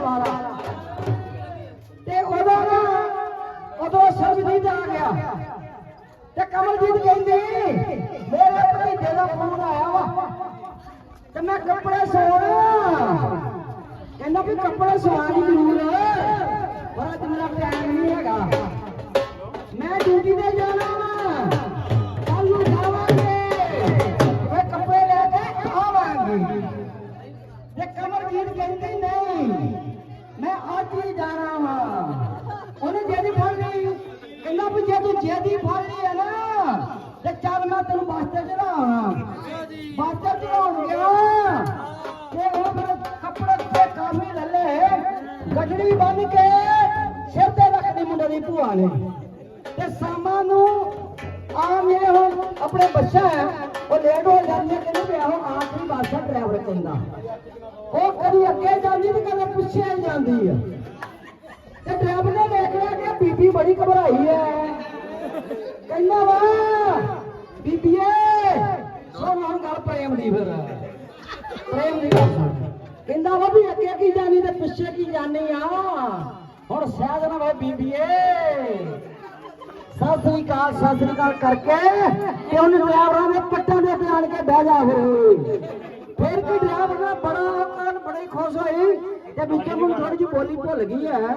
ਸਵਾਰਾ। ਤੇ ਉਦੋਂ ਨਾ, ਉਦੋਂ ਸਰਬਜੀਤ ਆ ਗਿਆ। ਤੇ ਕਮਲਜੀਤ ਕਹਿੰਦੀ, ਮੇਰੇ ਭਤੀਜੇ ਦਾ ਫੋਨ ਆਇਆ ਵਾ। ਤੇ ਮੈਂ ਕੱਪੜੇ ਸਵਾਉਣਾ ਕਹਿੰਦਾ ਵੀ ਕੱਪੜੇ ਸਵਾਣੀ ਜ਼ਰੂਰ। ਪਰ ਅੱਜ ਮੇਰਾ ਟਾਈਮ ਨਹੀਂ ਹੈਗਾ। ਮੈਂ ਡਿਊਟੀ ਤੇ ਜਾਣਾ ਵਾ। ਕੱਲ ਨੂੰ ਜਾਵਾਂਗੇ। ਮੈਂ ਕੱਪੜੇ ਲੈ ਕੇ ਆਵਾਂਗੀ। ਤੇ ਕਮਲਜੀਤ ਕਹਿੰਦੀ ਮੈਂ ਅੱਜ ਹੀ ਜਾਣਾ ਵਾ। ਉਹਨੇ ਜਿਹਦੀ ਫੜ ਲਈ ਕਹਿੰਦਾ ਵੀ ਜੇ ਤੂੰ ਜਿਹਦੀ ਫੜ ਲਈ ਹੈ ਨਾ, ਤੇ ਚੱਲ ਮੈਂ ਤੈਨੂੰ ਬੱਸ ਤੇ ਚੜਾਉਣਾ ਬੱਸ ਤੇ ਚੜਾਉਣ ਗਿਆ। ਤੇ ਸਿਰ ਤੇ ਰੱਖਦੀ ਮੁੰਡੇ ਦੀ ਭੂਆ ਨੇ। ਤੇ ਸਾਮਾਂ ਨੂੰ ਆ ਮੇਰੇ ਹੁਣ ਆਪਣੇ ਬੱਚਾ ਹੈ, ਉਹ ਲੇਟ ਹੋ ਜਾਂਦੇ ਕਹਿੰਦੇ ਵੀ ਆਹੋ ਆਖਰੀ ਬੱਸ ਹੈ ਡਰਾਈਵਰ ਕਹਿੰਦਾ। ਉਹ ਕਦੀ ਅੱਗੇ ਜਾਂਦੀ ਤੇ ਕਦੇ ਪਿੱਛੇ ਜਾਂਦੀ ਹੈ ਤੇ ਡਰਾਈਵਰ ਨੇ ਦੇਖ ਲਿਆ ਕਿ ਬੀਬੀ ਬੜੀ ਘਬਰਾਈ ਹੈ ਕਹਿੰਦਾ ਵਾ ਬੀਬੀਏ ਸੁਣ ਹੁਣ ਗੱਲ ਪ੍ਰੇਮ ਦੀ ਫਿਰ। ਪ੍ਰੇਮ ਦੀ ਕਹਿੰਦਾ ਵਾ ਵੀ ਅੱਗੇ ਕੀ ਜਾਣੀ ਤੇ ਪਿੱਛੇ ਕੀ ਜਾਣੀ ਆ? ਹੁਣ ਸਹਿਜ ਨਾ ਵਾ ਬੀਬੀਏ। ਸਤਿ ਸ੍ਰੀ ਅਕਾਲ, ਸਤਿ ਸ੍ਰੀ ਅਕਾਲ ਕਰਕੇ ਤੇ ਉਹਨੇ ਡਰਾਈਵਰਾਂ ਦੇ ਪੱਟਾਂ ਦੇ ਤੇ ਆਣ ਕੇ ਬਹਿ ਜਾ ਫਿਰ। ਫਿਰ ਕੀ ਡਰਾਈਵਰ ਨੇ ਬੜਾ ਕਾਨ ਬੜੀ ਖੁਸ਼ ਹੋਈ ਤੇ ਵਿੱਚੋਂ ਮੈਨੂੰ ਥੋੜੀ ਜਿਹੀ ਬੋਲੀ ਭੁੱਲ ਗਈ ਹੈ